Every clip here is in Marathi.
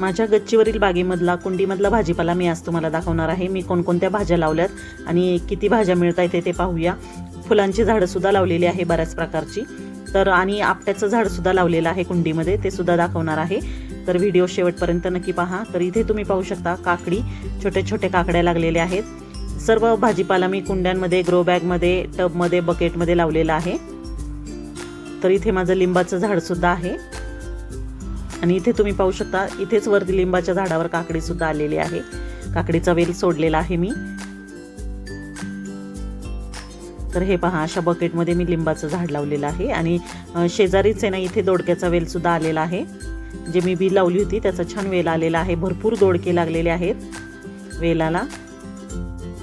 माझ्या गच्चीवरील बागेमधला कुंडीमधला भाजीपाला मी आज तुम्हाला दाखवणार आहे. मी कोणकोणत्या भाज्या लावल्यात आणि किती भाज्या मिळत आहेत ते पाहूया. फुलांची झाडंसुद्धा लावलेली आहे बऱ्याच प्रकारची. तर आणि आपट्याचं झाडसुद्धा लावलेलं आहे कुंडीमध्ये ते सुद्धा दाखवणार आहे. तर व्हिडिओ शेवटपर्यंत नक्की पहा. तर इथे तुम्ही पाहू शकता काकडी छोटे छोटे काकड्या लागलेल्या आहेत. सर्व भाजीपाला मी कुंड्यांमध्ये ग्रो बॅगमध्ये टबमध्ये बकेटमध्ये लावलेला आहे. तर इथे माझं लिंबाचं झाडसुद्धा आहे. आणि इथे तुम्ही पाहू शकता इथेच वरती लिंबाच्या झाडावर काकडी सुद्धा आलेली आहे. काकडीचा वेल सोडलेला आहे मी. तर हे पहा अशा बकेटमध्ये मी लिंबाचं झाड लावलेलं आहे आणि शेजारीच आहे ना इथे दोडक्याचा वेल सुद्धा आलेला आहे. जे मी बी लावली होती त्याचा छान वेल आलेला आहे. भरपूर दोडके लागलेले आहेत वेलाला.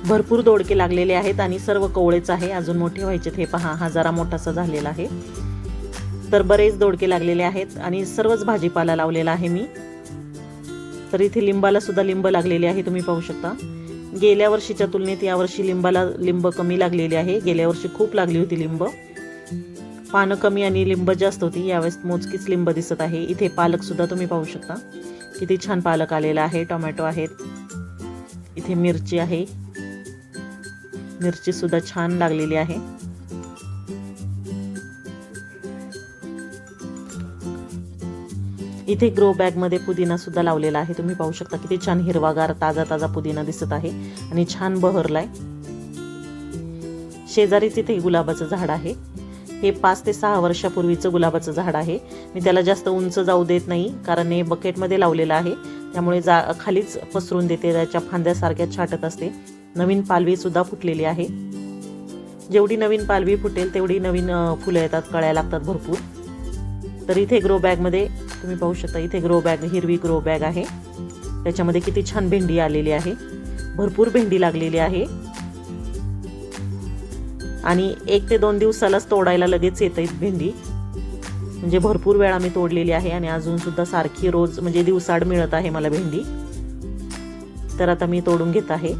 भरपूर दोडके लागलेले आहेत आणि सर्व कवळेच आहे. अजून मोठे व्हायचे हे पहा हा जरा मोठासा झालेला आहे. तर बरेच दोडके लागलेले आहेत आणि सर्वच भाजीपाला लावलेला आहे मी. तर इथे लिंबाला सुद्धा लिंब लागलेले आहे तुम्ही पाहू शकता. गेल्या वर्षीच्या तुलनेत यावर्षी लिंबाला लिंब कमी लागलेली आहे. गेल्या वर्षी खूप लागली होती लिंब. पानं कमी आणि लिंब जास्त होती. यावेळेस मोजकीच लिंब दिसत आहे. इथे पालक सुद्धा तुम्ही पाहू शकता. किती छान पालक आलेला आहे. टोमॅटो आहेत. इथे मिरची आहे. मिरची सुद्धा छान लागलेली आहे. इथे ग्रो बॅगमध्ये पुदिना सुद्धा लावलेला आहे. तुम्ही पाहू शकता किती छान हिरवागार ताजा ताजा पुदिना दिसत आहे आणि छान बहरलाय. शेजारीच इथे गुलाबाचं झाड आहे. हे पाच ते सहा वर्षापूर्वीचं गुलाबाचं झाड आहे. मी त्याला जास्त उंच जाऊ देत नाही कारण हे बकेटमध्ये लावलेलं आहे. त्यामुळे जा खालीच पसरून देते त्याच्या फांद्यासारख्या छाटत असते. नवीन पालवी सुद्धा फुटलेली आहे. जेवढी नवीन पालवी फुटेल तेवढी नवीन फुलं येतात कळ्या लागतात भरपूर. तर इथे ग्रो बॅगमध्ये तुम्ही पाहू शकता इथे ग्रो बॅग हिरवी ग्रो बॅग आहे. त्याच्यामध्ये किती छान भेंडी आलेली आहे. भरपूर भेंडी लागलेली आहे. आणि एक ते दोन दिवसालाच तोडायला लगेच येत आहेत भेंडी. म्हणजे भरपूर वेळा मी तोडलेली आहे आणि अजून सुद्धा सारखी रोज म्हणजे दिवसाड मिळत आहे मला भेंडी. तर आता मी तोडून घेत आहे.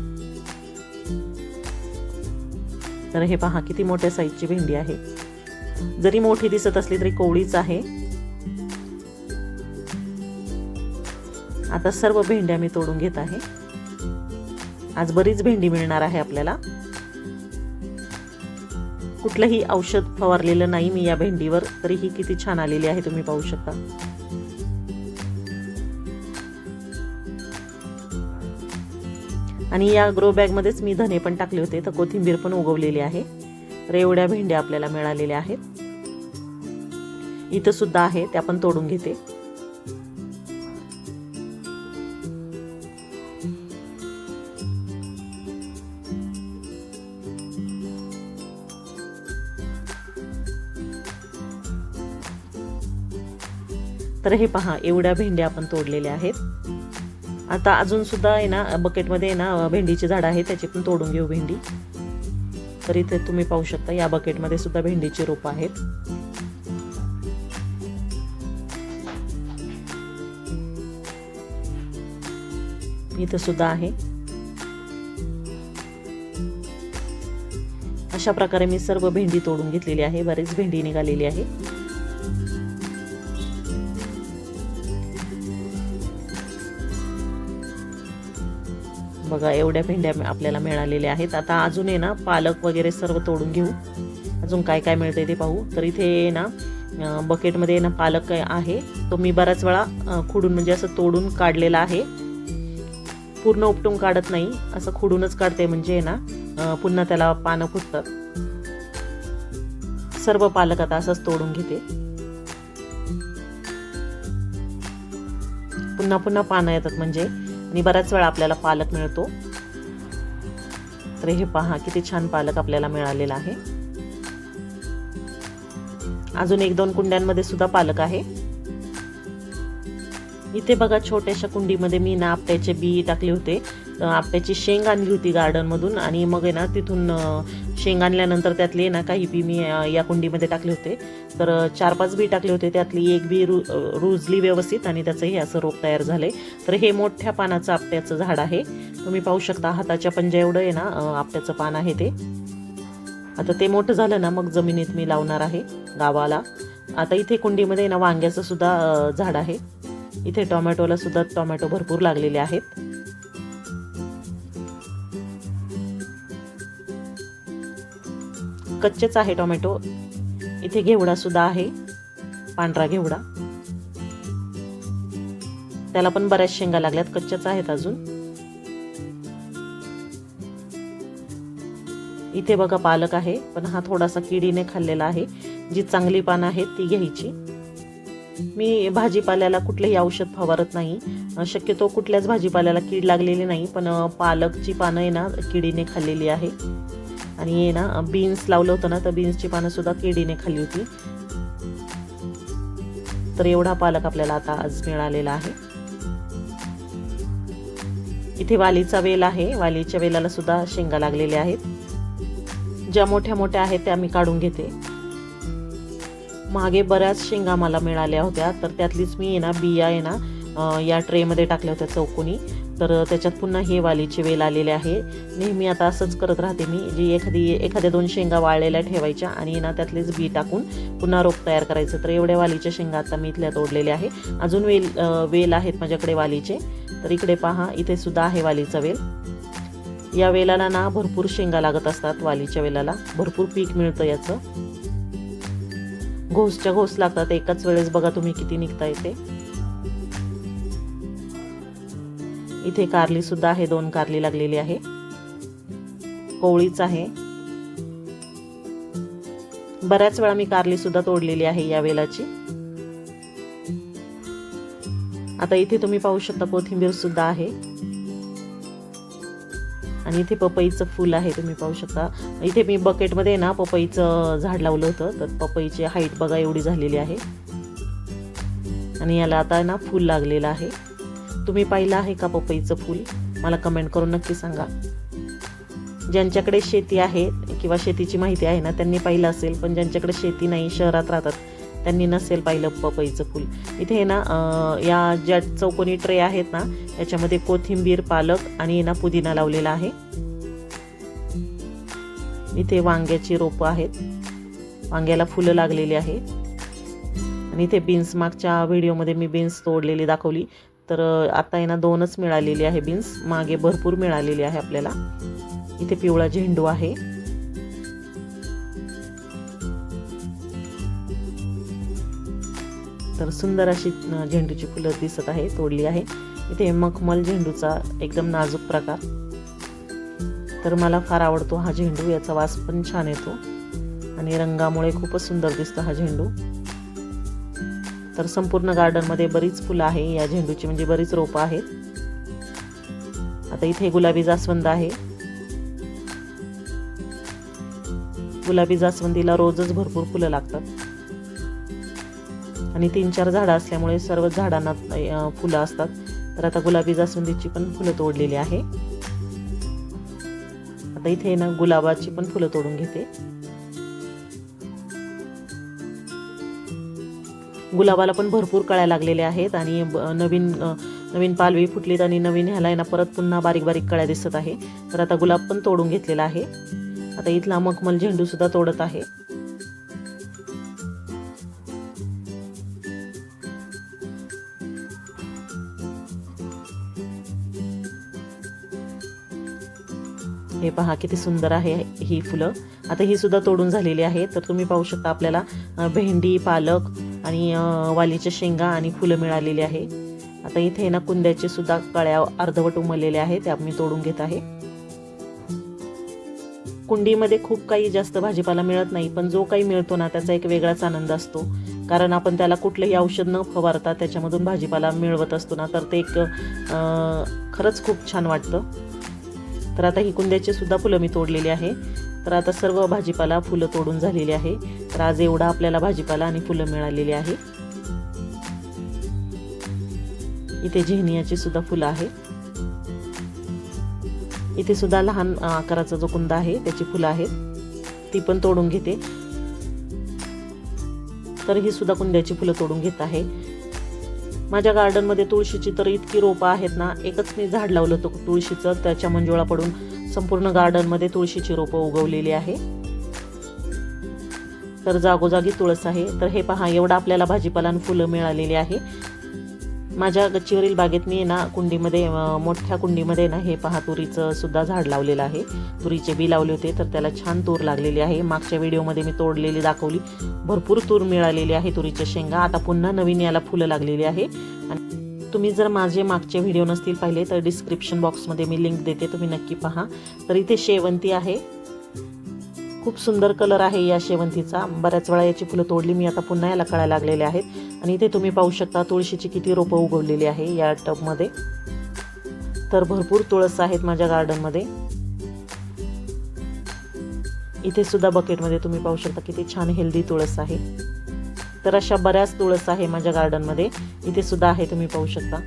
तर हे पहा किती मोठ्या साईजची भेंडी आहे. जरी मोठी दिसत असली तरी कोवळीच आहे. आता सर्व भेंड्या मी तोडून घेत आहे. आज बरीच भेंडी मिळणार आहे आपल्याला. कुठलंही औषध फवारलेलं नाही मी या भेंडीवर तरीही किती छान आलेली आहे तुम्ही पाहू शकता. आणि या ग्रो बॅगमध्येच मी धने पण टाकले होते तर कोथिंबीर पण उगवलेली आहे. तर एवढ्या भेंड्या आपल्याला मिळालेल्या आहेत. इथं सुद्धा आहे त्या पण तोडून घेते. तर हे पहा एवढ्या भेंड्या आपण तोडलेल्या आहेत. आता अजून सुद्धा आहे ना बकेटमध्ये आहे ना भेंडीची झाडं आहे त्याची पण तोडून घेऊ भेंडी. तर इथे तुम्ही पाहू शकता या बकेटमध्ये सुद्धा भेंडीची रोपं आहेत. इथं सुद्धा आहे. अशा प्रकारे मी सर्व भेंडी तोडून घेतलेली आहे बरीच भेंडी निघालेली आहे. बघा एवढ्या भेंड्या आपल्याला मिळालेल्या आहेत. आता अजून आहे ना पालक वगैरे सर्व तोडून घेऊ. अजून काय काय मिळतंय ते पाहू. तर इथे ना बकेटमध्ये ना पालक काय आहे. तो मी बऱ्याच वेळा खुडून म्हणजे असं तोडून काढलेला आहे. पूर्ण उपटून काढत नाही. असं खुडूनच काढते म्हणजे आहे ना पुन्हा त्याला पानं फुटतात. सर्व पालक आता असंच तोडून घेते. पुन्हा पुन्हा पानं येतात म्हणजे. आणि बऱ्याच वेळा आपल्याला पालक मिळतो. तर हे पहा किती छान पालक आपल्याला मिळालेला आहे. अजून एक दोन कुंड्यांमध्ये सुद्धा पालक आहे. इथे बघा छोट्याशा कुंडीमध्ये मी ना आपट्याचे बी टाकले होते. आप्याची शेंग आणली होती गार्डनमधून आणि मग आहे ना तिथून शेंग आणल्यानंतर त्यातले ना काही बी मी या कुंडीमध्ये टाकले होते. तर चार पाच बी टाकले होते. त्यातली एक बी रु रुजली व्यवस्थित आणि त्याचं हे असं रोप तयार झाले. तर हे मोठ्या पानाचं आपट्याचं झाड आहे. तुम्ही पाहू शकता हाताच्या पंजा एवढं आहे ना आपट्याचं पान आहे ते. आता ते मोठं झालं ना मग जमिनीत मी लावणार आहे गावाला. आता इथे कुंडीमध्ये ना वांग्याचं सुद्धा झाड आहे. इथे टोमॅटोला सुद्धा टोमॅटो भरपूर लागलेले आहेत. कच्चेच आहे टोमॅटो. इथे घेवडा सुद्धा आहे. पांढरा घेवडा. त्याला पण बऱ्याच शेंगा लागल्यात. कच्च्याच आहेत अजून. इथे बघा पालक आहे पण हा थोडासा किडीने खाल्लेला आहे. जी चांगली पानं आहेत ती घ्यायची. मी भाजीपाल्याला कुठलेही औषध फवारत नाही. शक्यतो कुठल्याच भाजीपाल्याला कीड लागलेली नाही पण पालकची पानं आहे ना किडीने खाल्लेली आहे. आणि हे ना बीन्स लावलं होतं ना तर बीन्सची पानं सुद्धा किडीने खाल्ली होती. तर एवढा पालक आपल्याला आता आज मिळालेला आहे. इथे वालीचा वेल आहे. वालीच्या वेलाला सुद्धा शेंगा लागलेल्या आहेत. ज्या मोठ्या मोठ्या आहेत त्या मी काढून घेते. मागे बऱ्याच शेंगा मला मिळाल्या होत्या तर त्यातलीच मी आहे ना बिया आहे ना या ट्रेमध्ये टाकल्या होत्या चौकोनी. तर त्याच्यात पुन्हा हे वालीचे वेल आलेले आहे. नेहमी आता असंच करत राहते मी जी एखादी एखाद्या दोन शेंगा वाळलेल्या ठेवायच्या आणि ना त्यातलेच बी टाकून पुन्हा रोप तयार करायचं. तर एवढ्या वालीच्या शेंगा आता मी इथल्या तोडलेल्या आहे. अजून वेल वेल आहेत माझ्याकडे वालीचे. तर इकडे पहा इथे सुद्धा आहे वालीचा वेल. या वेलाला ना भरपूर शेंगा लागत असतात वालीच्या वेलाला. भरपूर पीक मिळतं याचं. घोसच्या घोस लागतात. एकाच वेळेस बघा तुम्ही किती निघता येते. इथे कारली सुद्धा आहे दोन कारली लागलेली आहे. कोवळीच आहे. बऱ्याच वेळा मी कारली सुद्धा तोडलेली आहे या वेलाची. आता इथे तुम्ही पाहू शकता कोथिंबीर सुद्धा आहे. आणि इथे पपईचं फुल आहे तुम्ही पाहू शकता. इथे मी बकेटमध्ये ना पपईचं झाड लावलं होतं तर पपईची हाईट बघा एवढी झालेली आहे. आणि याला आता ना फुल लागलेलं आहे. तुम्ही पाहिलं आहे का पपईचं फूल? मला कमेंट करून नक्की सांगा. ज्यांच्याकडे शेती आहे किंवा शेतीची माहिती आहे ना त्यांनी पाहिलं असेल पण ज्यांच्याकडे शेती नाही शहरात राहतात त्यांनी नसेल पाहिलं पपईचं फूल. इथे आहे ना या ज्या चौकोनी ट्रे आहेत ना याच्यामध्ये कोथिंबीर पालक आणि ना पुदिना लावलेला आहे. इथे वांग्याची रोपं आहेत. वांग्याला फुलं लागलेली आहे. आणि इथे बीन्स मागच्या व्हिडिओमध्ये मी बीन्स तोडलेली दाखवली. तर आता आहे ना दोनच मिळालेली आहे बीन्स मागे भरपूर मिळालेली आहे आपल्याला. इथे पिवळा झेंडू आहे. तर सुंदर अशी झेंडूची फुलं दिसत आहे तोडली आहे. इथे मखमल झेंडूचा एकदम नाजूक प्रकार. तर मला फार आवडतो हा झेंडू याचा वास पण छान येतो. आणि रंगामुळे खूपच सुंदर दिसतो हा झेंडू. तर संपूर्ण गार्डनमध्ये बरीच फुलं आहे. या झेंडूची म्हणजे बरीच रोपं आहेत. आता इथे गुलाबी जास्वंद आहे. गुलाबी जास्वंदीला रोजच भरपूर फुलं लागतात. आणि तीन चार झाडं असल्यामुळे सर्व झाडांना फुलं असतात. तर आता गुलाबी जास्वंदीची पण फुलं तोडलेली आहे. आता इथे ना गुलाबाची पण फुलं तोडून घेते. गुलाबाला पण भरपूर कळ्या लागलेल्या आहेत आणि नवीन नवीन पालवी फुटलीत आणि नवीन ह्याला आहे ना परत पुन्हा बारीक बारीक कळ्या दिसत आहे. तर आता गुलाब पण तोडून घेतलेला आहे. आता इथला मखमल झेंडूसुद्धा तोडत आहे. हे पहा किती सुंदर आहे ही फुलं. आता ही सुद्धा तोडून झालेली आहे. तर तुम्ही पाहू शकता आपल्याला भेंडी पालक आणि वालीच्या शेंगा आणि फुलं मिळालेली आहे. आता इथे ना कुंद्याचे सुद्धा कळ्या अर्धवट उमललेल्या आहेत त्या मी तोडून घेत आहे. कुंडीमध्ये खूप काही जास्त भाजीपाला मिळत नाही पण जो काही मिळतो ना त्याचा एक वेगळाच आनंद असतो. कारण आपण त्याला कुठलंही औषध न फवारता त्याच्यामधून भाजीपाला मिळवत असतो ना तर ते एक खरंच खूप छान वाटतं. तर आता ही कुंद्याचे सुद्धा फुलं मी तोडलेली आहे. तर आता सर्व भाजीपाला फुलं तोडून झालेली आहे. तर आज एवढा आपल्याला भाजीपाला आणि फुलं मिळालेली आहे. इथे झेनियाची सुद्धा फुलं आहे. इथे सुद्धा लहान आकाराचा जो कुंदा आहे त्याची फुलं आहेत. ती पण तोडून घेते. तर ही सुद्धा कुंद्याची फुलं तोडून घेत आहे. माझ्या गार्डनमध्ये तुळशीची तर इतकी रोपं आहेत ना एकच मी झाड लावलं होतं तुळशीचं त्याच्या मंजुळा पडून. संपूर्ण गार्डनमध्ये तुळशीची रोपं उगवलेली आहे. तर जागोजागी तुळस आहे. तर हे पहा एवढा आपल्याला भाजीपाला आणि फुलं मिळालेली आहे. माझ्या गच्चीवरील बागेत मी ना कुंडीमध्ये मोठ्या कुंडीमध्ये ना हे पहा तुरीचं सुद्धा झाड लावलेलं आहे. तुरीचे बी लावले होते तर त्याला छान तूर लागलेली आहे. मागच्या व्हिडिओमध्ये मी तोडलेली दाखवली. भरपूर तूर मिळालेली आहे तुरीच्या शेंगा. आता पुन्हा नवीन याला फुलं लागलेली आहे. आणि तुम्ही जर माझे मागचे व्हिडिओ नसतील पाहिले तर डिस्क्रिप्शन बॉक्समध्ये मी लिंक देते तुम्ही नक्की पहा. तर इथे शेवंती आहे. खूप सुंदर कलर आहे या शेवंतीचा. बऱ्याच वेळा याची फुलं तोडली मी आता पुन्हा याला कळायला लागलेले आहेत. आणि इथे तुम्ही पाहू शकता तुळशीची किती रोपं उगवलेली आहे या टबमध्ये. तर भरपूर तुळस आहेत माझ्या गार्डनमध्ये इथे सुद्धा बकेटमध्ये तुम्ही पाहू शकता किती छान हेल्दी तुळस आहे. तर अशा बऱ्याच तुळस आहे माझ्या गार्डनमध्ये इथे सुद्धा आहे तुम्ही पाहू शकता.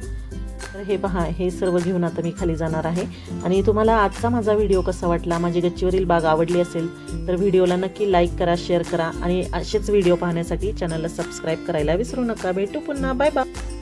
तर हे पहा हे सर्व घेऊन आता मी खाली जाणार आहे. आणि तुम्हाला आजचा माझा व्हिडिओ कसा वाटला माझी गच्चीवरील बाग आवडली असेल तर व्हिडिओला नक्की लाईक करा शेअर करा. आणि असेच व्हिडिओ पाहण्यासाठी चॅनलला सबस्क्राईब करायला विसरू नका. भेटू पुन्हा. Bye bye